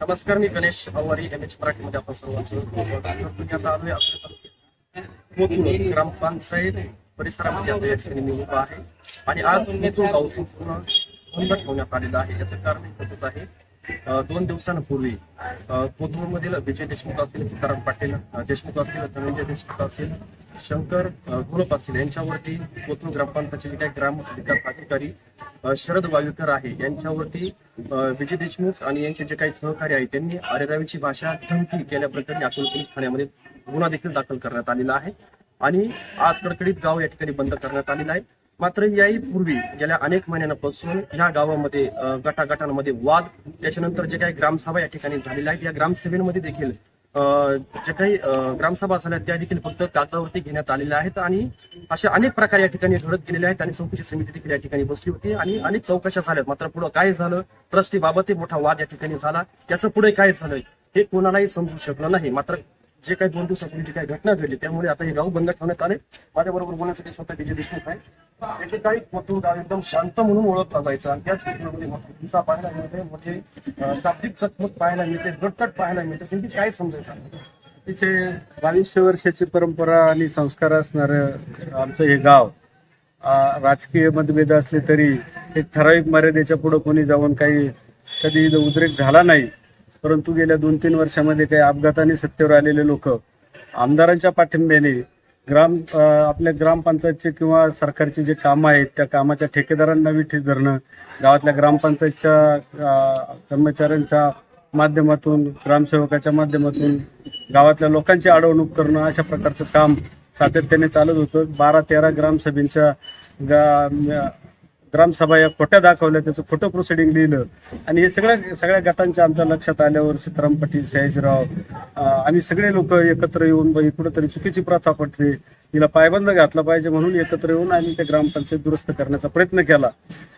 नमस्कार मी Ganesh Awari M H मराठीमध्ये आपण सर्वांचं स्वागत करतो. आपल्या तालुक्यात कोथरूड ग्रामपंचायत परिसरामध्ये आता या ठिकाणी निवडणूक आहे आणि आज मी तो गाव पूर्ण बंद ठेवण्यात आलेला आहे याचं कारण तसंच आहे दोन दिवसांपूर्वी कोथरूड मधील विजय देशमुख असतील सीताराम पाटील देशमुख असतील धनंजय देशमुख असतील शंकर अं, घोलप असतील यांच्यावरती कोथरूड ग्रामपंचायतचे जे काही ग्राम विकास अधिकारी शरद वायुकर आहे. यांच्यावरती विजय देशमुख आणि यांचे जे काही सहकारी आहेत त्यांनी अरेरावीची भाषा धमकी केल्याप्रकरणी अकोला पोलीस ठाण्यामध्ये गुन्हा देखील दाखल करण्यात आलेला आहे. आणि आज कडकडीत गाव या ठिकाणी बंद करण्यात आलेलं आहे. मात्र याही पूर्वी गेल्या अनेक महिन्यांपासून ह्या गावामध्ये गटागटांमध्ये वाद त्याच्यानंतर जे काही ग्रामसभा या ठिकाणी झालेल्या आहेत या ग्रामसभेमध्ये देखील जे काही ग्रामसभा झाल्या त्या देखील फक्त कागदावरती घेण्यात आलेल्या आहेत आणि अशा अनेक प्रकार या ठिकाणी घडत गेलेले आहेत आणि चौकशी समिती देखील या ठिकाणी बसली होती आणि अनेक चौकशा झाल्यात. मात्र पुढे काय झालं ट्रस्टी बाबतही मोठा वाद या ठिकाणी झाला. त्याचं पुढे काय झालं हे कोणालाही समजू शकलं नाही. मात्र जे काही दोन दिवसापूर्वी जी काही घटना घडली त्यामुळे आता हे गाव बंद ठेवण्यात आले माझ्याबरोबर बोलण्यासाठी स्वतः विजय देशमुख आहे. एकेकाळी कोथरूड गाव एकदम शांत म्हणून ओळखला जायचा आणि त्याच कोथरूडमध्ये मात्र हिंसा पाहायला मिळते म्हणजे शाब्दिक चकमक पाहायला मिळते गटतट पाहायला मिळते. त्यांची काय समजायचं तिचे बावीसशे वर्षाची परंपरा आणि संस्कार असणारं आमचं हे गाव राजकीय मतभेद असले तरी एक ठराविक मर्यादेच्या पुढे कोणी जाऊन काही कधी उद्रेक झाला नाही. परंतु गेल्या दोन तीन वर्षामध्ये काही अपघाताने सत्तेवर आलेले लोक आमदारांच्या पाठिंब्याने ग्राम आपल्या ग्रामपंचायतचे किंवा सरकारचे जे कामं आहेत त्या कामाच्या ठेकेदारांना विठीस धरणं गावातल्या ग्रामपंचायतच्या कर्मचाऱ्यांच्या माध्यमातून ग्रामसेवकाच्या माध्यमातून गावातल्या लोकांची अडवणूक करणं अशा प्रकारचं काम सातत्याने चालत होतं. बारा तेरा ग्रामसभेंच्या गा- ग्रामसभा या खोट्या दाखवल्या त्याचं खोटं प्रोसिडिंग लिहिलं. आणि हे सगळ्या सगळ्या गटांच्या आमच्या लक्षात आल्यावर सीताराम पाटील सयाजीराव आम्ही सगळे लोक एकत्र येऊन बाई कुठंतरी चुकीची प्रथा पडते. तिला पायबंद घातला पाहिजे म्हणून एकत्र येऊन आम्ही ते ग्रामपंचायत दुरुस्त करण्याचा प्रयत्न केला.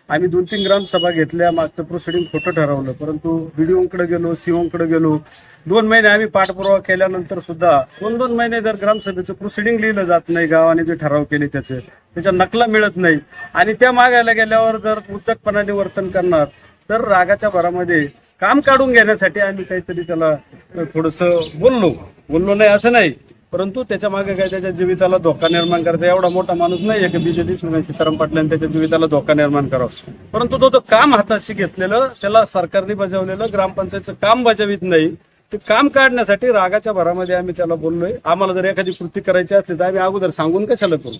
आम्ही दोन तीन ग्रामसभा घेतल्या मागचं प्रोसिडिंग खोटं ठरवलं. परंतु बीडीओकडे गेलो सीओकडे गेलो दोन महिने आम्ही पाठपुरावा केल्यानंतर सुद्धा दोन दोन महिने जर ग्रामसभेचं प्रोसिडिंग लिहिलं जात नाही गावाने जे ठराव केले त्याचे त्याच्या नकला मिळत नाही. आणि त्या मागायला गेल्यावर जर उद्धटपणाने वर्तन करणार तर रागाच्या भरामध्ये काम काढून घेण्यासाठी आम्ही काहीतरी त्याला थोडस बोललो. बोललो नाही असं नाही. परंतु त्याच्यामागे काय त्याच्या जीविताला धोका निर्माण करायचा? एवढा मोठा माणूस नाही की बीजेपी सीताराम पाटलांनी त्याच्या जीविताला धोका निर्माण करावा. परंतु तो तो काम हाताशी घेतलेलं त्याला सरकारने बजावलेलं ग्रामपंचायतचं काम बजावित नाही. ते काम काढण्यासाठी रागाच्या भरामध्ये आम्ही त्याला बोललोय. आम्हाला जर एखादी कृती करायची असली तर आम्ही अगोदर सांगून कशाला करू?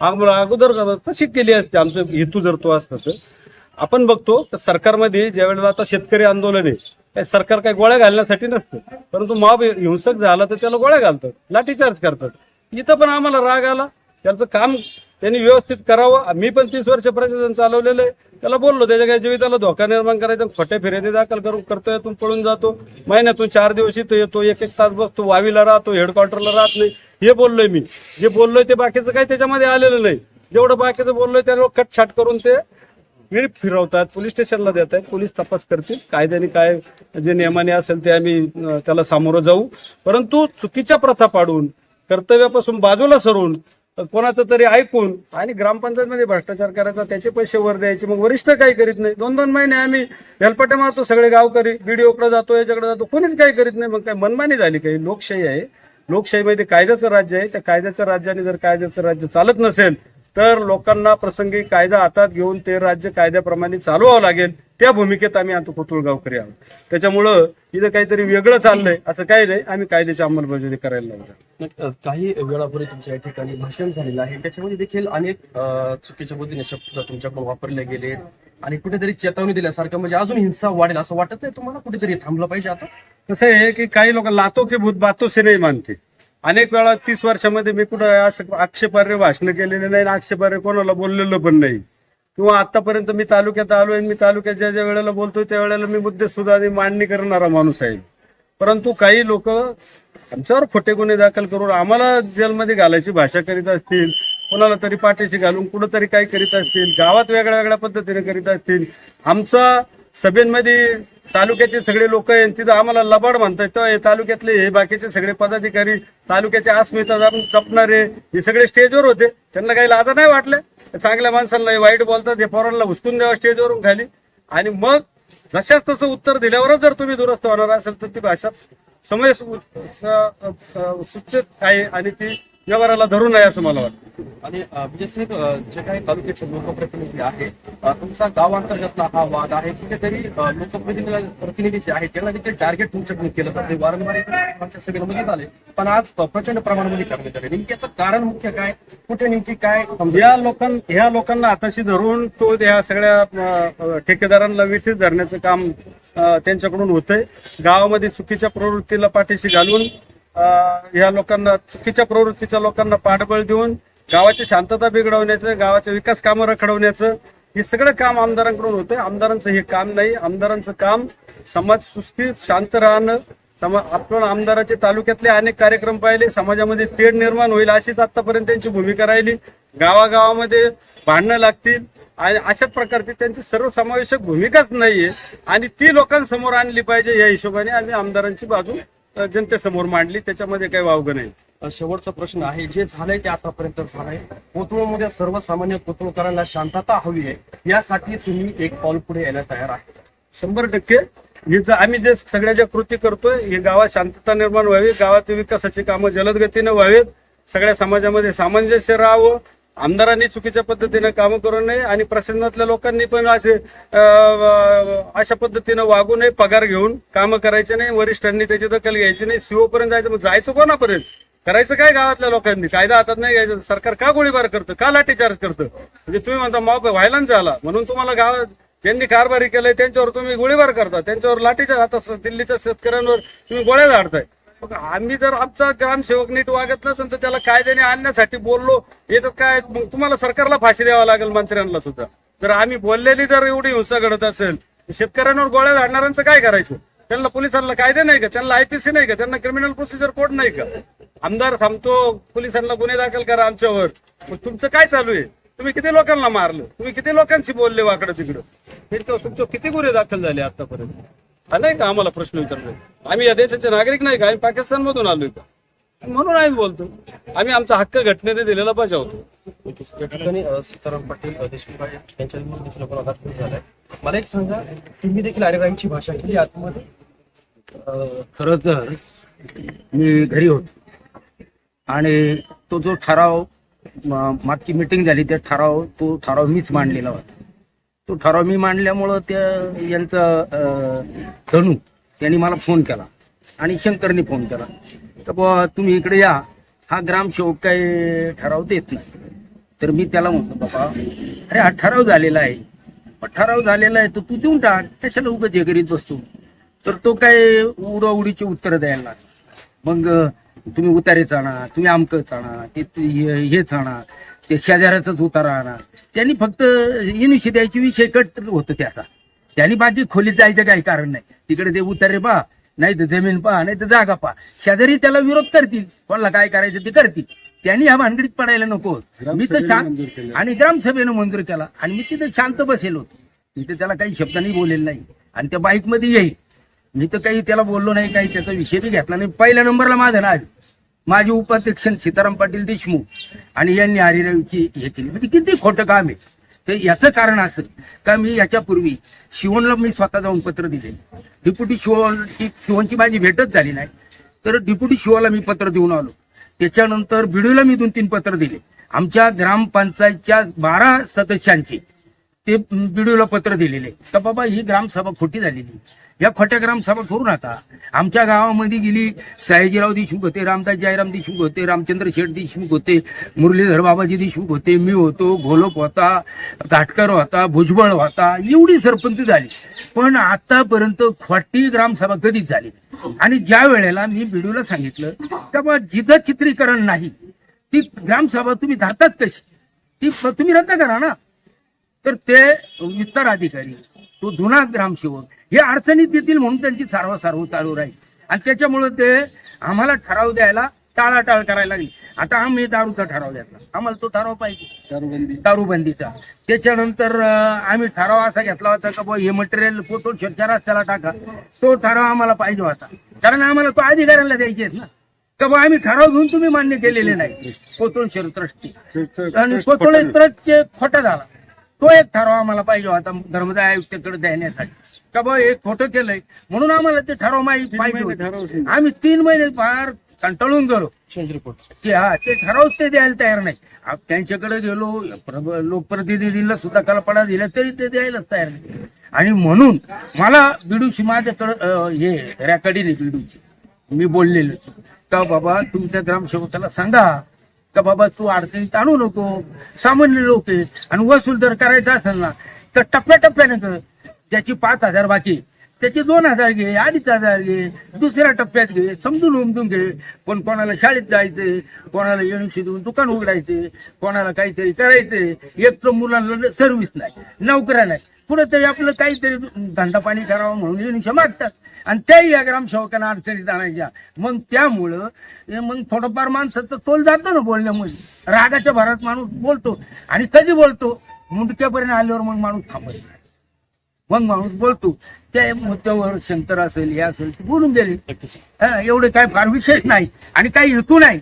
आम्हाला अगोदर कशी केली असते. आमचं हेतू जर तो असतं तर. आपण बघतो तर सरकारमध्ये ज्या वेळेला आता शेतकरी आंदोलन आहे काय सरकार काही गोळ्या घालण्यासाठी नसतं. परंतु मॉब हिंसक झाला तर त्याला गोळ्या घालतात लाठीचार्ज करतात. इथं पण आम्हाला राग आला. त्याचं काम त्यांनी व्यवस्थित करावं. मी पण तीस वर्ष प्रशासन चालवलेलं आहे. त्याला बोललो त्याच्या काही जीविताला धोका निर्माण करायचा खोट्या फिर्यादी दाखल करून कर्तव्यातून पळून जातो. महिन्यातून चार दिवस इथं येतो एक एक तास बसतो वावीला राहतो हेडक्वार्टरला राहत नाही. हे बोललोय मी. जे बोललोय ते बाकीचं काही त्याच्यामध्ये आलेलं नाही. जेवढं बाकीचं बोललोय त्याला कटछाट करून ते वेळ फिरवतात पोलीस स्टेशनला देत आहेत पोलीस तपास करतील. कायद्याने काय जे नियमाने असेल ते आम्ही त्याला सामोरं जाऊ. परंतु चुकीच्या प्रथा पाडून कर्तव्यापासून बाजूला सरून कोणाचं तरी ऐकून आणि ग्रामपंचायतमध्ये भ्रष्टाचार करायचा त्याचे पैसे वर द्यायचे मग वरिष्ठ काही करीत नाही. दोन दोन महिने आम्ही हेलपटे मारतो सगळे गावकरी बीडीओकडे जातो याच्याकडे जातो कोणीच काही करीत नाही. मग काय मनमानी झाली काही? लोकशाही आहे. लोकशाहीमध्ये कायद्याचं राज्य आहे. त्या कायद्याच्या राज्याने जर कायद्याचं राज्य चालत नसेल तर लोकांना प्रसंगी कायदा हातात घेऊन ते राज्य कायद्याप्रमाणे चालवावं लागेल. त्या भूमिकेत आम्ही आता कोतुळ गावकरी आहोत. त्याच्यामुळं इथं काहीतरी वेगळं चाललंय असं काही नाही. आम्ही कायद्याची अंमलबजावणी करायला लागलो अं, काही वेळापूर्वी तुमच्या या ठिकाणी भाषण झालेलं आहे. त्याच्यामध्ये देखील अनेक चुकीच्या पद्धतीने शब्द तुमच्याकडून वापरले गेले. आणि कुठेतरी चेतावणी दिल्यासारखं म्हणजे अजून हिंसा वाढेल असं वाटत नाही तुम्हाला? कुठेतरी थांबलं पाहिजे आता? कसं आहे की काही लोक लातो के भूत बातो से नाही मानते. अनेक वेळा तीस वर्षामध्ये मी कुठं असं आक्षेपार्य भाषण केलेले नाही आणि कोणाला बोललेलं पण नाही. किंवा आतापर्यंत मी तालुक्यात आलोय आणि मी तालुक्यात ज्या ज्या वेळेला बोलतोय त्या वेळेला मी मुद्दे सुद्धा आणि मांडणी करणारा माणूस आहे. परंतु काही लोक आमच्यावर खोटे गुन्हे दाखल करून आम्हाला जेलमध्ये घालायची भाषा करीत असतील कोणाला तरी पाठीशी घालून कुठंतरी काही करीत असतील गावात वेगळ्या वेगळ्या पद्धतीने करीत असतील. आमचा सभेमध्ये तालुक्याचे सगळे लोक आहेत. तिथं आम्हाला लबाड म्हणतात. तालुक्यातले हे बाकीचे सगळे पदाधिकारी तालुक्याचे अस्मिता जप- जपणारे हे सगळे स्टेजवर होते. त्यांना काही लाजा नाही वाटल्या. चांगल्या माणसांना वाईट बोलतात. हे पोरांना हुसकून द्यावा स्टेजवरून खाली. आणि मग जशाच तसं उत्तर दिल्यावरच जर तुम्ही दुरुस्त होणार असेल तर ती भाषा समय सु- आहे. आणि ती व्यवहाराला धरून आहे असं मला वाटतं. आणि विजय साहेब जे काही तालुक्याचे लोकप्रतिनिधी आहे तुमचा गावांतर्गतला हा वाद आहे कुठेतरी लोकप्रतिनिधी प्रतिनिधी जे आहेत त्यांना देखील टार्गेट तुमच्याकडून केलं जाते. वारंवार सभेमध्ये झाले. पण आज प्रचंड प्रमाणामध्ये करण्यात आले. नेमकी याचं कारण मुख्य काय? कुठे नेमकी काय या लोकां ह्या लोकांना हाताशी धरून तो या सगळ्या ठेकेदारांना विठीत धरण्याचं काम त्यांच्याकडून होतंय. गावामध्ये चुकीच्या प्रवृत्तीला पाठीशी घालून या लोकांना चुकीच्या प्रवृत्तीच्या लोकांना पाठबळ देऊन गावाची शांतता बिघडवण्याचं गावाचे विकास कामं रखडवण्याचं हे सगळं काम आमदारांकडून होतंय. आमदारांचं हे काम नाही. आमदारांचं काम समाज सुस्थित शांत राहणं. समा आपण आमदाराचे तालुक्यातले अनेक कार्यक्रम पाहिले. समाजामध्ये तेढ निर्माण होईल अशीच आतापर्यंत त्यांची भूमिका राहिली. गावागावामध्ये भांडणं लागतील. आणि अशाच प्रकारची त्यांची सर्वसमावेशक भूमिकाच नाहीये. आणि ती लोकांसमोर आणली पाहिजे या हिशोबाने आम्ही आमदारांची बाजू जनतेसमोर मांडली. त्याच्यामध्ये काही वावग नाही. शेवटचा प्रश्न आहे जे झालंय ते आतापर्यंत झालंय. कोथरूडमध्ये सर्वसामान्य कोथरूडकरांना शांतता हवी आहे. यासाठी तुम्ही एक पाऊल पुढे यायला तयार आहे शंभर टक्के. हे आम्ही जे सगळ्या ज्या कृती करतोय हे गावात शांतता निर्माण व्हावी गावातील विकासाची कामं जलद गतीने व्हावीत. सगळ्या समाजामध्ये सामंजस्य राहावं. आमदारांनी चुकीच्या पद्धतीने कामं करू नये आणि प्रशासनातल्या लोकांनी पण असे अशा पद्धतीनं वागू नये पगार घेऊन कामं करायचे नाही वरिष्ठांनी त्याची दखल घ्यायची नाही सीओ पर्यंत जायचं मग जायचं कोणापर्यंत? करायचं काय गावातल्या लोकांनी? कायदा हातात नाही घ्यायचं. सरकार का गोळीबार करतं? का लाठीचार्ज करतं? म्हणजे तुम्ही म्हणता मॉब व्हायलाच झाला. म्हणून तुम्हाला गावात ज्यांनी कारभारी केलंय त्यांच्यावर तुम्ही गोळीबार करता. त्यांच्यावर लाठीचार्ज आता दिल्लीच्या शेतकऱ्यांवर तुम्ही गोळ्या झाडताय. मग आम्ही जर आमचा ग्रामसेवक नीट वागत नसेल तर त्याला कायद्याने आणण्यासाठी बोललो येतात काय मग तुम्हाला सरकारला फाशी द्यावा लागेल मंत्र्यांना सुद्धा. जर आम्ही बोललेली जर एवढी हिंसा घडत असेल तर शेतकऱ्यांवर गोळ्या झाडणाऱ्यांचं काय करायचं? त्यांना पोलिसांना कायदे नाही का? त्यांना आयपीसी नाही का? त्यांना क्रिमिनल प्रोसिजर कोड नाही का? आमदार सांगतो पोलिसांना गुन्हे दाखल करा आमच्यावर. मग तुमचं काय चालू आहे? तुम्ही किती लोकांना मारलं? तुम्ही किती लोकांशी बोलले वाकडं तिकडं? तुमचं तुमचं किती गुन्हे दाखल झाले आतापर्यंत? हा नाही का आम्हाला प्रश्न विचारले? आम्ही या देशाचे नागरिक नाही का? आम्ही पाकिस्तान मधून आलोय का? म्हणून आम्ही बोलतो. आम्ही आमचा हक्क घटनेने दिलेला बजावतो. या ठिकाणी अ, सीताराम पाटील अ, देशमुख विरुद्ध देखील आपण झालाय. मला एक सांगा तुम्ही देखील अरेरांची भाषा केली आतमध्ये? खर तर मी घरी होतो. आणि तो जो ठराव म- मागची मिटिंग झाली त्या ठराव तो ठराव मीच मांडलेला होता. तो ठराव मी मांडल्यामुळं त्या यांचं धनू त्यांनी मला फोन केला आणि शंकरनी फोन केला. तर बुवा तुम्ही इकडे या. हा ग्रामसेवक काही ठराव देत नाही. तर मी त्याला म्हणतो बाबा अरे हा ठराव झालेला आहे. ठराव झालेला आहे तर तू देऊन टाक. कशाला उभं हे करीत बसतो? तर तो काय उडाउडीची उत्तरं द्यायला मग तुम्ही उतारेच आणा तुम्ही आमकच आणा ते हे- हेच आणा ते शेजाऱ्याचाच उतारा आणा. त्यांनी फक्त इनिशी द्यायची विषय कट होतं त्याचा. त्यांनी बाकी खोलीत जायचं काही कारण नाही. तिकडे ते उतारे पहा. नाही तर जमीन पहा नाही तर जागा पहा. शेजारी त्याला विरोध करतील. कोणाला काय करायचं ते करतील. त्यांनी ह्या भानगडीत पडायला नको होत. मी तर शांत. आणि ग्रामसभेनं मंजूर केला. आणि मी तिथे शांत बसेल होतो. मी तर त्याला काही शब्दांनी बोलेल नाही. आणि त्या बाईकमध्ये येईल. मी तर काही त्याला बोललो नाही काही त्याचा विषय बी घेतला नाही. पहिल्या नंबरला माझं नाव. माझे उपाध्यक्ष सीताराम पाटील देशमुख आणि यांनी हरिरावची हे केली. म्हणजे किती खोटं काम आहे. तर याचं कारण असं का मी याच्यापूर्वी शिवणला मी स्वतः जाऊन पत्र दिले डिप्युटी शिवणची शिवणची माझी भेटच झाली नाही. तर डिप्युटी शिवाला मी पत्र देऊन आलो. त्याच्यानंतर बिडूला मी दोन तीन पत्र दिले. आमच्या ग्रामपंचायतच्या बारा सदस्यांचे ते बिडूला पत्र दिलेले. का बाबा ही ग्रामसभा खोटी झालेली या खोट्या ग्रामसभा करू नका. आमच्या गावामध्ये गेली सयाजीराव देशमुख होते रामदास जयराम देशमुख होते रामचंद्र शेठ देशमुख होते मुरलीधर बाबाजी देशमुख होते मी होतो घोलप होता घाटकर होता भुजबळ होता एवढी सरपंच झाली. पण आतापर्यंत खोटी ग्रामसभा कधीच झाली आणि ज्या वेळेला मी बिडूला सांगितलं का बा जिथं चित्रीकरण नाही ती ग्रामसभा तुम्ही धरताच कशी? ती तुम्ही रद्द करा ना. तर ते विस्तार अधिकारी तो जुना ग्रामसेवक हे अडचणीत येतील म्हणून त्यांची सारवासारव चालू राहील. आणि त्याच्यामुळे ते आम्हाला ठराव द्यायला टाळाटाळ करायला लागली. आता आम्ही दारूचा ठराव घेतला. आम्हाला तो ठराव पाहिजे. दारूबंदी. दारूबंदीचा. त्याच्यानंतर आम्ही ठराव असा घेतला होता का बुवा हे मटेरियल पोटो शर्षा रस्त्याला टाका. तो ठराव आम्हाला पाहिजे होता. कारण आम्हाला तो अधिकाऱ्यांना द्यायचे आहेत ना. का बुवा आम्ही ठराव घेऊन तुम्ही मान्य केलेले नाही. पोतोळ शहर ट्रस्टी आणि पोतोळे ट्रस्टचे खोटा झाला. तो एक ठराव आम्हाला पाहिजे होता धर्मदाय आयुक्ताकडे देण्यासाठी. का बा हे खोटं केलंय? म्हणून आम्हाला ते ठराव माहिती पाहिजे ठराव होते. आम्ही तीन महिने फार कंटाळून गेलो. चेंज रिपोर्ट ते हा ते ठरावच ते द्यायला तयार नाही. त्यांच्याकडे गेलो प्रब- लोकप्रतिनिधीला सुद्धा कल्पना दिल्या तरी ते द्यायलाच तयार नाही. आणि म्हणून मला बिडूची माझ्याकडं अं, हे रेकॉर्डिंग आहे बिडूची. मी बोललेलो का बाबा तुमच्या ग्रामसेवकाला सांगा का बाबा तू अडचणीत आणू नको सामान्य लोक आहे आणि वसूल जर करायचा असेल ना तर टप्प्याटप्प्याने कर. त्याची पाच हजार बाकी त्याचे दोन हजार घे अडीच हजार घे दुसऱ्या टप्प्यात घे समजून उमजून घे. पण कोणाला शाळेत जायचंय कोणाला युनिव्हर्सिटी देऊन दुकान उघडायचे कोणाला काहीतरी करायचंय एक तर मुलांना सर्व्हिस नाही नोकऱ्या नाही. कुठेतरी आपलं काहीतरी धंदा पाणी करावा म्हणून युनिव्हर्सिटी मागतात. आणि त्याही या ग्रामसेवकांना अडचणीत आणायच्या. मग त्यामुळं मग थोडंफार माणसाचं तोल जातो ना बोलण्यामध्ये रागाच्या भरात माणूस बोलतो. आणि कधी बोलतो? मुंडक्यापर्यंत आल्यावर मग माणूस थांबत नाही. मग माणूस बोलतो त्या मुद्द्यावर शंकर असेल हे असेल ते बोलून गेले हा, एवढे काय फार विशेष नाही आणि काही हेतू नाही.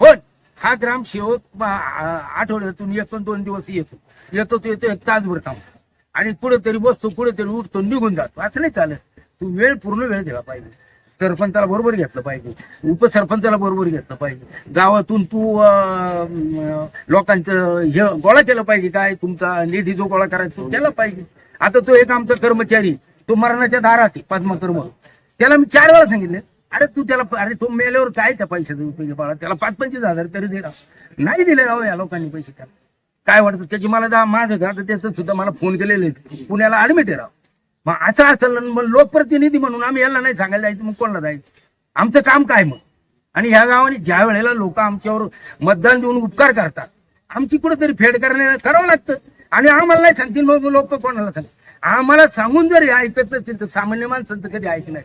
पण हा ग्रामसेवक आठवड्यातून एक दोन दोन दिवस येतो. येतो तो येतो एक तासभर थांबतो. आणि कुठेतरी बसतो कुठेतरी उठतो निघून जातो. असं नाही चालत. तू वेळ पूर्ण वेळ दिला पाहिजे. सरपंचाला बरोबर घेतलं पाहिजे. उपसरपंचाला बरोबर घेतलं पाहिजे. गावातून तू लोकांचं हे गोळा केलं पाहिजे काय? तुमचा निधी जो गोळा करायचा तो केला पाहिजे. आता तो एक आमचा कर्मचारी तो मरणाच्या दारात पद्मकर्म. त्याला मी चार वेळा सांगितले. अरे तू त्याला अरे तो मेल्यावर काय त्या पैशाचा उपयोग बाळा? त्याला पाच पंचवीस हजार तरी दे राव. नाही दिले राव या लोकांनी पैसे त्याला. काय वाटतं? त्याची मला माझं घर त्याचं सुद्धा मला फोन केलेले पुण्याला ऍडमिट आहे राव. मग असं असलं मग लोकप्रतिनिधी म्हणून आम्ही याला नाही सांगायला जायचं मग कोणाला जायचं? आमचं काम काय मग? आणि ह्या गावाने ज्या वेळेला लोक आमच्यावर मतदान देऊन उपकार करतात आमची कुठेतरी फेड करण्याला करावं लागतं. आणि आम्हाला नाही सांगतील मग लोक कोणाला सांग आम्हाला सांगून जर ऐकत नसतील तर सामान्य माणसांचं कधी ऐकणार?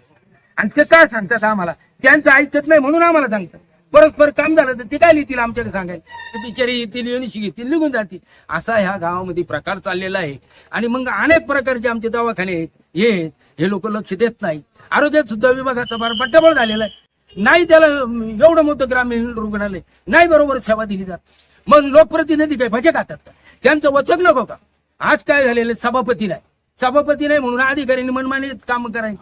आणि ते काय सांगतात आम्हाला? त्यांचं ऐकत नाही म्हणून आम्हाला सांगतात. परस्पर काम झालं तर ते काय लिहितील आमच्याकडे सांगायला? बिचारी येतील युनिशी घेतील निघून जातील. असा ह्या गावामध्ये प्रकार चाललेला आहे. आणि मग अनेक प्रकारचे आमचे दवाखाने आहेत हे. हे लोक लक्ष देत नाही. आरोग्यात सुद्धा विभागाचा फार बट्टाबळ झालेला आहे. नाही त्याला एवढं मोठं ग्रामीण रुग्णालय नाही बरोबर सेवा दिली जात. मग लोकप्रतिनिधी काय भजे खातात का? त्यांचं वचक नको का? आज काय झालेलं आहे? सभापती नाही. सभापती नाही म्हणून अधिकाऱ्यांनी मनमानी काम करायची.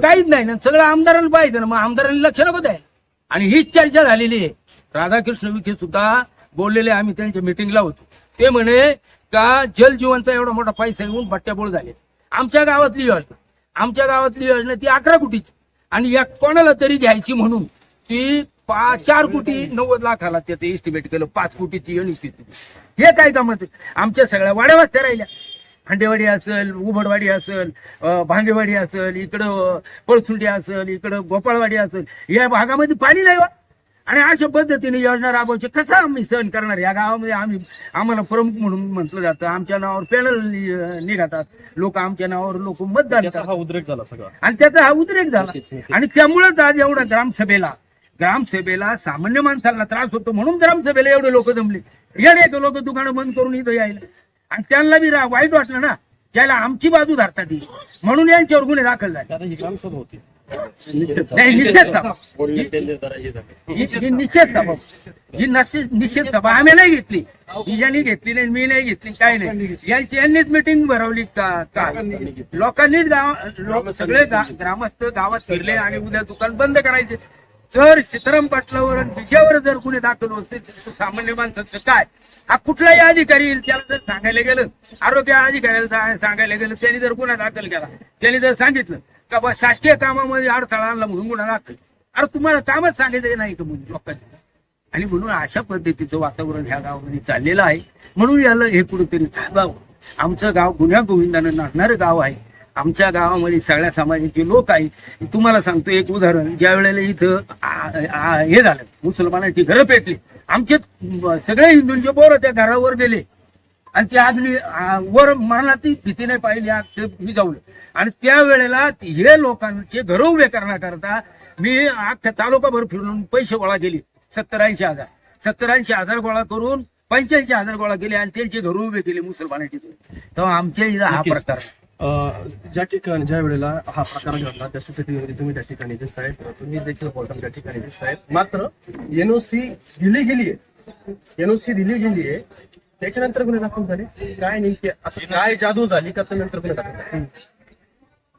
काहीच नाही ना. सगळं आमदारांना पाहिजे ना. मग आमदारांनी लक्ष नको द्यायला. आणि हीच चर्चा झालेली आहे. राधाकृष्ण विखे सुद्धा बोललेले आम्ही त्यांच्या मिटिंगला होतो. ते म्हणे का जल जीवनचा एवढा मोठा पैसा येऊन बट्ट्याबोळ झाले आमच्या गावातली योजना. आमच्या गावातली योजना ती अकरा कोटीची. आणि या कोणाला तरी घ्यायची म्हणून ती पाच चार कोटी नव्वद लाखाला त्याचं एस्टिमेट केलं. पाच कोटीची युनिव्हर्सिटी हे काय कामाचं आमच्या सगळ्या वाड्या त्या राहिल्या. हांडेवाडी असेल उभडवाडी असेल भांगेवाडी असेल इकडं पळसुंडी असेल इकडं गोपाळवाडी असेल या भागामध्ये पाणी नाही वा आणि अशा पद्धतीने योजना राबवायची कसं आम्ही सहन करणार? या गावामध्ये आम्ही आम्हाला प्रमुख म्हणून म्हटलं जातं. आमच्या नावावर पॅनल निघातात. लोक आमच्या नावावर लोक मतदान हा उद्रेक झाला सगळा. आणि त्याचा हा उद्रेक झाला. आणि त्यामुळेच आज एवढा ग्रामसभेला ग्रामसभेला सामान्य माणसाला त्रास होतो म्हणून ग्रामसभेला एवढे लोक जमले. येणे लोक दुकानं बंद करून इथं यायला. आणि त्यांना बी रा- वाईट वाटलं ना त्याला आमची बाजू धरतात ही म्हणून यांच्यावर गुन्हे दाखल झाले. आता ही ग्रामसभा होती नाही निषेध सभा. ही निषेध सभा. ही आम्ही नाही घेतली. ही ज्यांनी घेतली नाही मी नाही घेतली काय नाही. यांची यांनीच मिटिंग भरवली का का? लोकांनीच गाव लोक सगळे ग्रामस्थ गावात फिरले आणि उद्या दुकान बंद करायचे. जर सीताराम पाटलावर आणि विजयावर जर कुणी दाखल होते सामान्य माणसाचं काय? हा कुठलाही अधिकारी येईल त्याला जर सांगायला गेलं आरोग्य अधिकाऱ्याला सांगायला गेलं त्यांनी जर गुन्हा दाखल केला त्यांनी जर सांगितलं का बा शासकीय कामामध्ये अडथळा आणला म्हणून गुन्हा दाखल. अरे तुम्हाला कामच सांगितलं नाही का म्हणून लोकांनी? आणि म्हणून अशा पद्धतीचं वातावरण ह्या गावामध्ये चाललेलं आहे. म्हणून याला हे कुठेतरी थांबावं. आमचं गाव गुन्ह्या गोविंदानं नाचणारं गाव आहे. आमच्या गावामध्ये सगळ्या समाजाचे लोक आहेत. तुम्हाला सांगतो एक उदाहरण. ज्या वेळेला इथं हे झालं मुसलमानाची घरं पेटली. आमचे सगळे हिंदूंचे पोरं त्या घरावर गेले. आणि ते आदमी आ, वर मरणाची भीती नाही पाहिली ते विजावलं. आणि त्या वेळेला हे लोकांचे घर उभे करण्याकरता मी अख्ख्या तालुकाभर फिरून पैसे गोळा केले. सत्तर ऐंशी हजार. सत्तर ऐंशी हजार गोळा करून पंच्याऐंशी हजार गोळा केले आणि त्यांचे घर उभे केले मुसलमानाचे. तेव्हा आमच्या इथं हा. प्रकार. ज्या ठिकाणी ज्या वेळेला हा प्रकार घडला त्या सीसीटीव्ही तुम्ही त्या ठिकाणी दिसत आहेत तुम्ही देखील बोलताना त्या ठिकाणी दिसत आहेत मात्र एनओसी दिली गेली आहे एनओसी दिली गेली आहे त्याच्यानंतर गुन्हे दाखल झाले. काय नेमके असं काय जादू झाली का त्यानंतर गुन्हे दाखल झाले?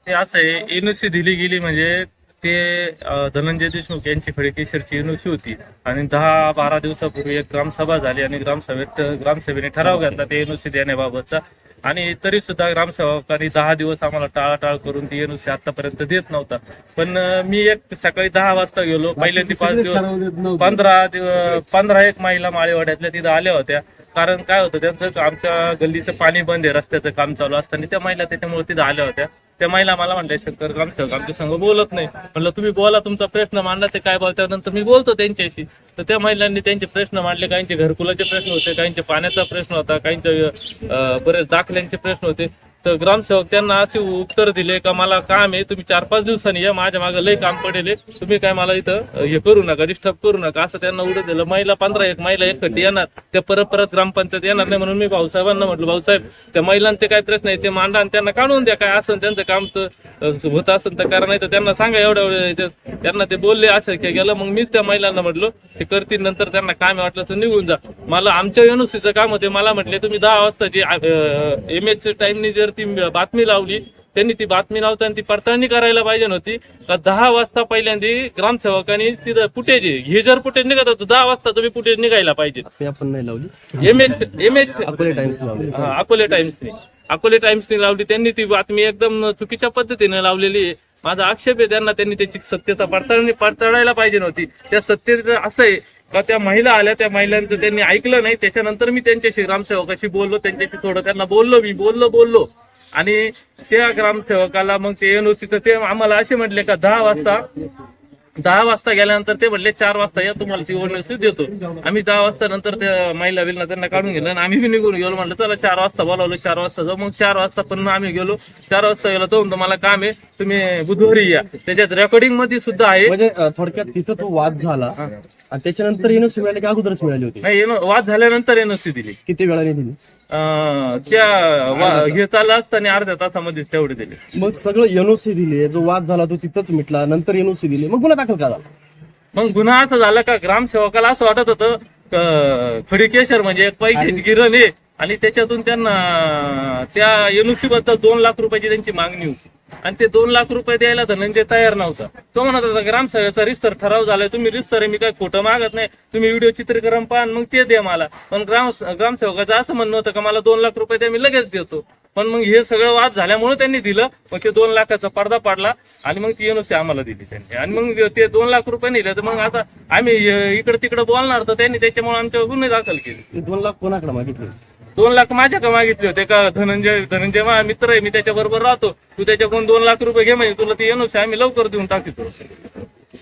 ते असं आहे एनओसी दिली गेली म्हणजे ते धनंजय देशमुख यांची केशरची एनओसी होती. आणि दहा बारा दिवसापूर्वी एक ग्रामसभा झाली आणि ग्रामसभेत ग्रामसभेने ठराव घेतला ते एनओसी देण्याबाबतचा. आणि तरी सुद्धा ग्रामसेवकांनी दहा दिवस आम्हाला टाळाटाळ करून ती एनओसी आतापर्यंत देत नव्हता. पण मी एक सकाळी दहा वाजता गेलो. पहिल्यांदा पाच दिवस पंधरा दिवस पंधरा एक महिला माळेवाड्यातल्या तिथं आल्या होत्या. कारण काय होतं त्यांचं आमच्या गल्लीचं पाणी बंद आहे रस्त्याचं काम चालू असताना. त्या महिला त्याच्यामुळे तिथं आल्या होत्या. त्या महिला मला म्हणल्या शंकर ग्रामसेवक आमच्या संघ बोलत नाही. म्हणलं तुम्ही बोला तुमचा प्रश्न मांडला ते काय बोलता नंतर मी बोलतो त्यांच्याशी. तर त्या महिलांनी त्यांचे प्रश्न मांडले काहींचे घरकुलाचे प्रश्न होते काहींचे पाण्याचा प्रश्न होता काहींचे बरेच दाखल्यांचे प्रश्न होते. तर ग्रामसेवक त्यांना असे उत्तर दिले का मला काम आहे तुम्ही चार पाच दिवसांनी या माझ्या मागे लय काम पडेल आहे. तुम्ही काय मला इथं हे करू नका डिस्टर्ब करू नका असं त्यांना उडत दिलं. महिला पंधरा एक महिला एकखट्टी येणार. त्या परत परत ग्रामपंचायत येणार नाही म्हणून मी भाऊसाहेबांना म्हटलं भाऊसाहेब त्या महिलांचे काय प्रश्न आहे ते मांडा आणि त्यांना काढून द्या काय असं त्यांचं काम तर होत असेल तर कारण नाही तर त्यांना सांगा एवढ्या एवढ्या याच्यात. त्यांना ते बोलले असं की गेलं मग मीच त्या महिलांना म्हटलो ते करतील नंतर त्यांना काम आहे वाटलं तर निघून जा. मला आमच्या एनओसीचं काम होते मला म्हटले तुम्ही दहा वाजताची एम एच टाइमनी जर ती बातमी लावली त्यांनी ती बातमी लावताना ती पडताळणी करायला पाहिजे नव्हती. का दहा वाजता पहिल्यांदा ग्रामसेवकांनी तिथं फुटेज. हे जर फुटेज निघत होतं. दहा वाजता तुम्ही फुटेज निघायला पाहिजे. आपण नाही लावली. M H M H Akole times लावली. अकोले टाइम्सनी अकोले टाइम्सनी लावली. त्यांनी ती बातमी एकदम चुकीच्या पद्धतीने लावलेली आहे. माझा आक्षेप आहे त्यांना त्यांनी त्याची सत्यता पडताळणी पडताळायला पाहिजे नव्हती. त्या सत्यतेचं असं आहे का त्या महिला आल्या त्या महिलांचं त्यांनी ऐकलं नाही. त्याच्यानंतर मी त्यांच्याशी ग्रामसेवकाशी बोललो त्यांच्याशी थोडं त्यांना बोललो मी बोललो बोललो. आणि त्या ग्रामसेवकाला मग ते एनओसीचं ते आम्हाला असे म्हटले का दहा वाजता दहा वाजता गेल्यानंतर ते म्हटले चार वाजता या तुम्हाला ती ओढण्याची देतो. आम्ही दहा वाजता नंतर त्या महिला बिलना त्यांना काढून गेलो आणि आम्ही बी निघून गेलो म्हटलं चला चार वाजता बोलावलं चार वाजता जाऊ. मग चार वाजता पण आम्ही गेलो. चार वाजता गेलो तो म्हणतो मला काम आहे तुम्ही बुधवारी या. त्याच्यात रेकॉर्डिंगमध्ये सुद्धा आहे. म्हणजे, थोडक्यात तिथं तो वाद झाला. आणि त्याच्यानंतर युनिव्हर्सिटी मिळाली की अगोदरच मिळाली होती. नाही वाद झाल्यानंतर एनओसी दिली. किती वेळाने दिली? अं, त्या वा- हे चाललं असताना अर्ध्या तासामध्ये तेवढे दिले. मग सगळं एनओसी दिली जो वाद झाला तो तिथंच मिटला नंतर एनओसी दिली. मग गुन्हा दाखल करा. मग गुन्हा असं झाला का ग्रामसेवकाला असं वाटत होतं क- खडीकेश्वर म्हणजे एक पैशाची गिरण आहे आणि त्याच्यातून त्यांना त्या एनओसी बद्दल दोन लाख रुपयाची त्यांची मागणी होती. आणि ते दोन लाख रुपये द्यायला धनंजय तयार नव्हता. तो म्हणत होता ग्रामसभेचा रिस्तर ठराव झालाय तुम्ही रिस्तर आहे मी काय खोटं मागत नाही. तुम्ही व्हिडिओ चित्रीकरण पाहा मग ते द्या मला. पण ग्राम ग्रामसेवकाचं असं म्हणणं होतं का मला दोन लाख रुपये द्या मी लगेच देतो. पण मग हे सगळं वाद झाल्यामुळे त्यांनी दिलं मग ते दोन लाखाचा पडदा पाडला आणि मग ती एनओसी आम्हाला दिली त्यांनी. आणि मग ते दोन लाख रुपये नेले तर मग आता आम्ही इकडे तिकडे बोलणार तर त्यांनी त्याच्यामुळे आमच्यावर गुन्हे दाखल केले. दोन लाख कोणाकडे मागितले? दोन लाख माझ्याकडे मागितले होते? का धनंजय धनंजय माझा मित्र आहे मी त्याच्या बरोबर राहतो. तू त्याच्याकडून दोन लाख रुपये घे म्हणजे तुला ते एनओसी आम्ही लवकर देऊन टाकतो.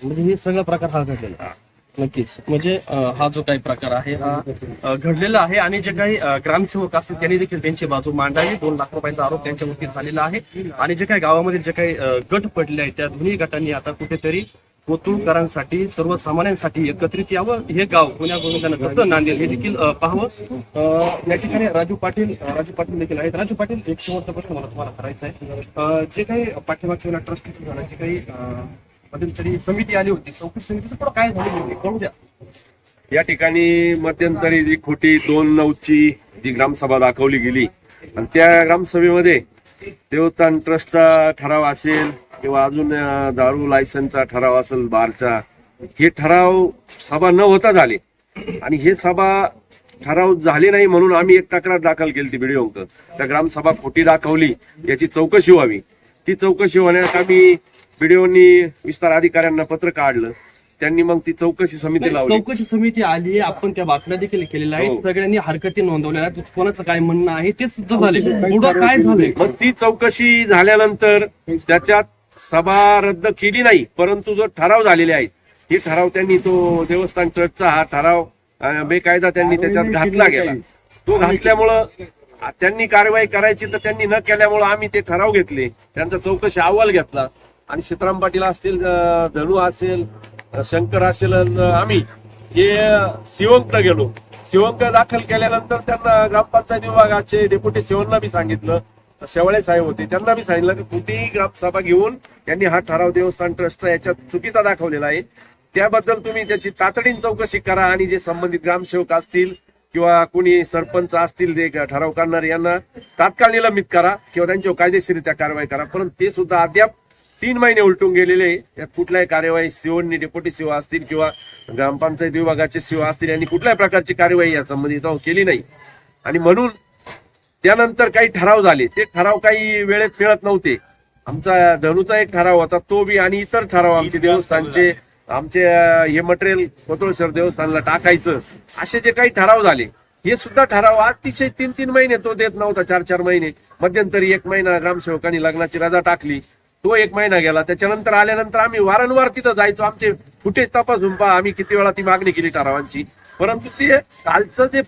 म्हणजे हे सगळा प्रकार हा घडलेला नक्कीच. म्हणजे हा जो काही प्रकार आहे हा घडलेला आहे आणि जे काही ग्रामसेवक असतील त्यांनी देखील त्यांची बाजू मांडावी. दोन लाख रुपयाचा आरोप त्यांच्यावरती झालेला आहे. आणि जे काही गावामध्ये जे काही गट पडले आहेत त्या दोन्ही गटांनी आता कुठेतरी कोतुळकरांसाठी सर्वसामान्यांसाठी एकत्रित यावं हे गाव कोण्या गोविंदानं कसं नांदेल हे देखील पाहावं. या ठिकाणी राजू पाटील राजू पाटील देखील आहेत. राजू पाटील एक शेवटचा प्रश्न मला तुम्हाला करायचा आहे. जे काही पाठीमागच्या वेळेला झालं जे काही मध्यंतरी समिती आली होती चौकशी समितीचं पुढं काय झालं कळू द्या. या ठिकाणी मध्यंतरी जी खोटी दोन नऊची जी ग्रामसभा दाखवली गेली आणि त्या ग्रामसभेमध्ये देवस्थान ट्रस्टचा ठराव असेल किंवा अजून दारू लायसनचा ठराव असेल बारचा हे ठराव सभा न होता झाले. आणि हे सभा ठराव झाले नाही म्हणून आम्ही एक तक्रार दाखल केली ती व्हिडिओ त्या ग्रामसभा खोटी दाखवली याची चौकशी व्हावी. ती चौकशी होण्यात आम्ही व्हिडिओनी विस्तार अधिकाऱ्यांना पत्र काढलं. त्यांनी मग ती चौकशी समिती लावली. चौकशी समिती आली आपण त्या बातम्या देखील केलेल्या आहेत. हो. सगळ्यांनी हरकती नोंदवलेल्या आहेत. कोणाचं काय म्हणणं आहे ते सिद्ध झाले. पुढं काय झालंय? मग ती चौकशी झाल्यानंतर त्याच्यात सभा रद्द केली नाही परंतु जो ठराव झालेले आहेत हे ठराव त्यांनी तो देवस्थान ट्रस्टचा हा ठराव बेकायदा त्यांनी त्याच्यात घातला गेला. तो घातल्यामुळं त्यांनी कारवाई करायची तर त्यांनी न केल्यामुळं आम्ही ते ठराव घेतले. त्यांचा चौकशी अहवाल घेतला. आणि सीताराम पाटील असतील धनु असेल शंकर असेल आम्ही हे शिवंक गेलो. शिवंक दाखल केल्यानंतर त्यांना ग्रामपंचायत विभागाचे डेप्युटी शिवनला बी सांगितलं. शेवळे साहेब होते. त्यांना मी सांगितलं की कुठेही ग्रामसभा घेऊन त्यांनी हा ठराव देवस्थान ट्रस्टचा याच्यात चुकीचा दाखवलेला आहे. त्याबद्दल तुम्ही त्याची तातडीने चौकशी करा आणि जे संबंधित ग्रामसेवक असतील किंवा कोणी सरपंच असतील ते ठराव करणारे यांना तात्काळ निलंबित करा किंवा त्यांच्यावर कायदेशीरित्या कारवाई करा. परंतु ते सुद्धा अद्याप तीन महिने उलटून गेलेले यात कुठल्याही कार्यवाही सीओनी डेप्युटी सीओ असतील किंवा ग्रामपंचायत विभागाचे सीओ असतील यांनी कुठल्याही प्रकारची कार्यवाही या संबंधित केली नाही. आणि म्हणून त्यानंतर काही ठराव झाले. ते ठराव काही वेळेत मिळत नव्हते. आमचा धनुचा एक ठराव होता तो बी आणि इतर ठराव आमचे देवस्थानचे आमचे हे मटेरियल कोतळेश्वर देवस्थानला टाकायचं. असे जे काही ठराव झाले हे सुद्धा ठराव अतिशय तीन तीन महिने तो देत नव्हता चार चार महिने. मध्यंतरी एक महिना ग्रामसेवकांनी लग्नाची रजा टाकली. तो एक महिना गेला. त्याच्यानंतर आल्यानंतर आम्ही वारंवार तिथं जायचो. आमचे फुटेज तपासून पहा आम्ही किती वेळा ती मागणी केली ठरावांची. परंतु ते कालचं जे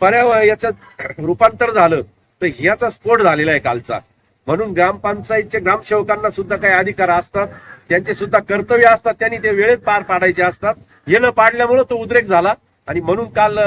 पर्यावरण याच्यात रूपांतर झालं तर ह्याचा स्फोट झालेला आहे कालचा. म्हणून ग्रामपंचायतच्या ग्रामसेवकांना सुद्धा काही अधिकार असतात त्यांचे सुद्धा कर्तव्य असतात त्यांनी ते वेळेत पार पाडायचे असतात. हे न पाडल्यामुळं तो उद्रेक झाला. आणि म्हणून काल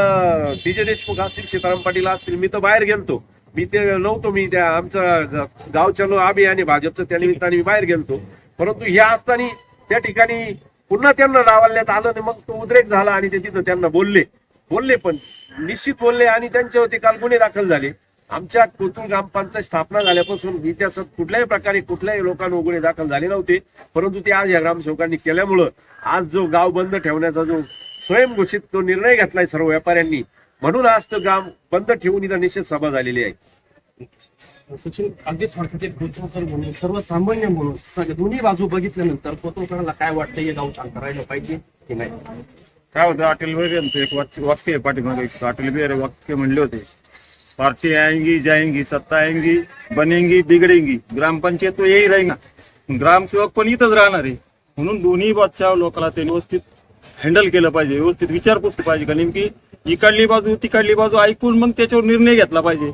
विजय देशमुख असतील सीताराम पाटील असतील मी तर बाहेर गेलतो. मी ते नव्हतो मी त्या आमचं गावच्या लो आणि भाजपचं त्या निमित्ताने मी बाहेर गेलतो. परंतु ह्या असताना त्या ठिकाणी पुन्हा त्यांना डावलण्यात आलं आणि मग तो उद्रेक झाला आणि ते तिथं त्यांना बोलले. बोलले पण. निश्चित बोलले आणि त्यांच्यावरती काल गुन्हे दाखल झाले. आमच्या कोथरूड ग्रामपंचायत स्थापना झाल्यापासून इतिहासात कुठल्याही प्रकारे कुठल्याही लोकांवर गुन्हे दाखल झाले नव्हते. परंतु ते आज या ग्रामसेवकांनी केल्यामुळं आज जो गाव बंद ठेवण्याचा जो स्वयंघोषित तो निर्णय घेतलाय सर्व व्यापाऱ्यांनी म्हणून आज तो ग्राम बंद ठेवून इथं निषेध सभा झालेली आहे. सचिन अगदी थोडक्यात एक म्हणून सर्वसामान्य म्हणून दोन्ही बाजू बघितल्यानंतर कोतवळकरांना काय वाटतं हे गाव सांगता राहिलं पाहिजे की नाही? काय होतं अटल बिहारी यांचं एक वाक्य वाक्य आहे पाठीमागे. अटल बिहारी वाक्य म्हणले होते पार्टी आएंगी जाएंगी सत्ता आएंगी बनेंगी बिगडेंगी. ग्रामपंचायत तो यही राहीना ग्रामसेवक पण इथंच राहणार आहे. म्हणून दोन्ही बादशा लोकांना त्यांनी व्यवस्थित हँडल केलं पाहिजे व्यवस्थित विचारपूस पाहिजे. का नेमकी इकडली बाजू तिकडली बाजू ऐकून मग त्याच्यावर निर्णय घेतला पाहिजे.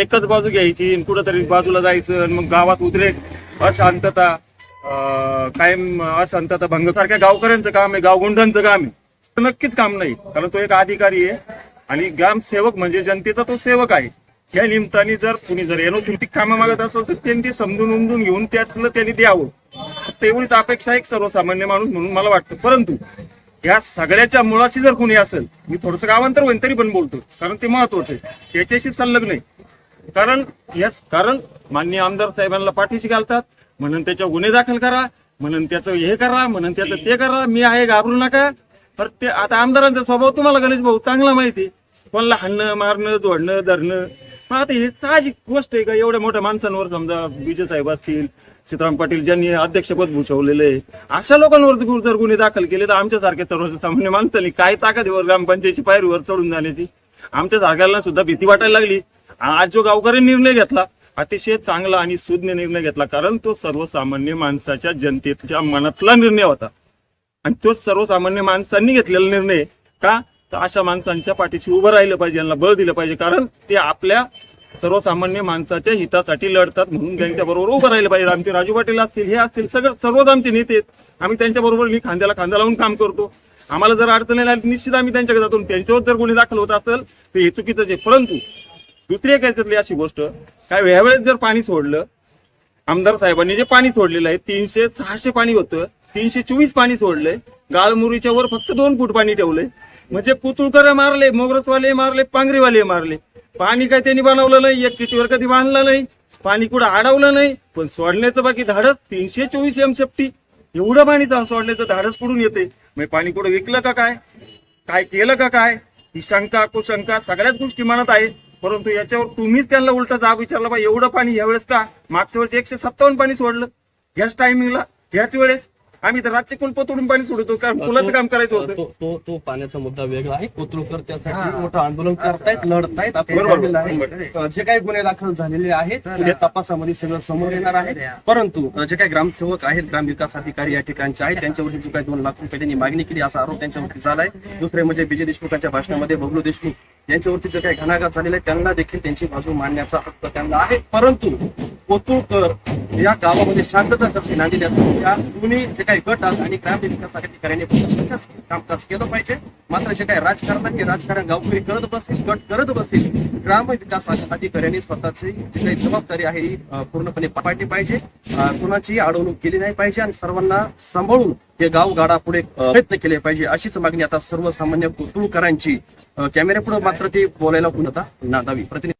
एकच बाजू घ्यायची आणि कुठंतरी बाजूला जायचं आणि मग गावात उद्रेक अशांतता कायम अशांतता भंग. सारख्या गावकऱ्यांचं काम आहे गावगुंडांचं काम आहे. नक्कीच काम नाही कारण तो एक अधिकारी आहे. आणि ग्रामसेवक म्हणजे जनतेचा तो सेवक आहे. या निमित्ताने जर कुणी जर एनओसी कामं मागत असेल तर त्यांनी समजून उमजून घेऊन त्यातलं त्यांनी द्यावं. फक्त एवढीच अपेक्षा एक सर्वसामान्य माणूस म्हणून मला वाटतं. परंतु या सगळ्याच्या मुळाशी जर कुणी असेल मी थोडस गावांतर होईन तरी पण बोलतो कारण ते महत्वाचं आहे. त्याच्याशी संलग्न आहे कारण यस कारण माननीय आमदार साहेबांना पाठीशी घालतात म्हणून त्याच्या गुन्हे दाखल करा म्हणून त्याचं हे करा म्हणून त्याचं ते करा मी आहे घाबरू नका. तर ते आता आमदारांचा स्वभाव तुम्हाला गणेश भाऊ चांगला माहिती आहे. कोणाला हाणणं मारणं जोडणं धरणं. पण आता हे साहजिक गोष्ट आहे का? एवढ्या मोठ्या माणसांवर समजा विजय साहेब असतील सीताराम पाटील ज्यांनी अध्यक्षपद भूषवलेलं आहे अशा लोकांवर जर गुन्हे दाखल केले तर आमच्यासारख्या सर्वसामान्य माणसांनी काय ताकदीवर ग्रामपंचायतीची पायरीवर चढून जाण्याची? आमच्या जागांना सुद्धा भीती वाटायला लागली. आज जो गावकरी निर्णय घेतला अतिशय चांगला आणि सुज्ञ निर्णय घेतला कारण तो सर्वसामान्य माणसाच्या जनतेच्या मनातला निर्णय होता. आणि तो सर्वसामान्य माणसांनी घेतलेला निर्णय का? तर अशा माणसांच्या पाठीशी उभं राहिलं पाहिजे यांना बळ दिलं पाहिजे कारण ते आपल्या सर्वसामान्य माणसाच्या हितासाठी लढतात म्हणून त्यांच्या बरोबर उभं राहिलं पाहिजे. आमचे राजू पाटील असतील हे असतील सगळं सर्वच आमचे नेते आहेत. आम्ही त्यांच्या बरोबर खांद्याला खांदा लावून काम करतो. आम्हाला जर अडचणी आली निश्चित आम्ही त्यांच्याकडे जातो. त्यांच्यावर जर गुन्हे दाखल होत असेल तर हे चुकीचंच आहे. परंतु दुसरी एक याच्यातली अशी गोष्ट काय वेळावेळेस जर पाणी सोडलं आमदार साहेबांनी जे पाणी सोडलेलं आहे तीनशे सहाशे पाणी होतं. तीनशे चोवीस पाणी सोडलंय गाळमुरीच्या वर फक्त दोन फूट पाणी ठेवलंय म्हणजे पुतुळकर मारले मोगरसवाले मारले पांगरीवाले मारले. पाणी काय त्यांनी बनवलं नाही एक किटीवर कधी बांधलं नाही. पाणी कुठं अडवलं नाही पण सोडण्याचं बाकी धाडस तीनशे चोवीस एम सेफ्टी एवढं पाणी सोडण्याचं धाडस कुठून येते? म्हणजे पाणी कुठं विकलं का काय? काय केलं का काय? ही शंका कुशंका सगळ्याच गोष्टी मनात आहेत. परंतु याच्यावर तुम्हीच त्यांना उलटा जाब विचारला बा एवढं पाणी यावेळेस का? मागच्या वेळेस एकशे सत्तावन्न पाणी सोडलं. याच टायमिंगला याच वेळेस. आम्ही तर रातचे कुलप तोडून पाणी सोडतो? कारण पुलाचं काम करायचं होतं? तो तो तो पाण्याचा मुद्दा वेगळा आहे. कोतुळकर त्यासाठी मोठं आंदोलन करतायत लढतायत. आहे. जे काही गुन्हे दाखल झालेले आहेत पुढे तपासामध्ये सगळं समोर येणार आहे. परंतु जे काही ग्रामसेवक आहेत ग्रामविकास अधिकारी या ठिकाणचे आहेत त्यांच्यावरती जो काही दोन लाख रुपये त्यांनी मागणी केली असा आरोप त्यांच्यावरती झालाय. दुसरे म्हणजे विजय देशमुखांच्या भाषणामध्ये बबलू देशमुख यांच्यावरती जे काही घणाघात झालेला आहे त्यांना देखील त्यांची बाजू मांडण्याचा हक्क त्यांना आहे. परंतु कोतुळकर या गावामध्ये शांतता कशी नांदली असेल या दोन्ही जे काही गट आहेत आणि ग्रामविकास अधिकाऱ्यांनी कामकाज केलं पाहिजे. मात्र जे काही राजकारण आहे राजकारण गावकरी करत बसतील गट करत बसतील. ग्रामविकास अधिकाऱ्यांनी स्वतःची जी काही जबाबदारी आहे ही पूर्णपणे पाडली पाहिजे. अ, अडवणूक केली नाही पाहिजे आणि सर्वांना सांभाळून हे गाव गाडा पुढे प्रयत्न केले पाहिजे अशीच मागणी आता सर्वसामान्य कोतुळकरांची कॅमेऱ्यापुढे मात्र ते बोलायला होता? नादावी प्रतिनिधी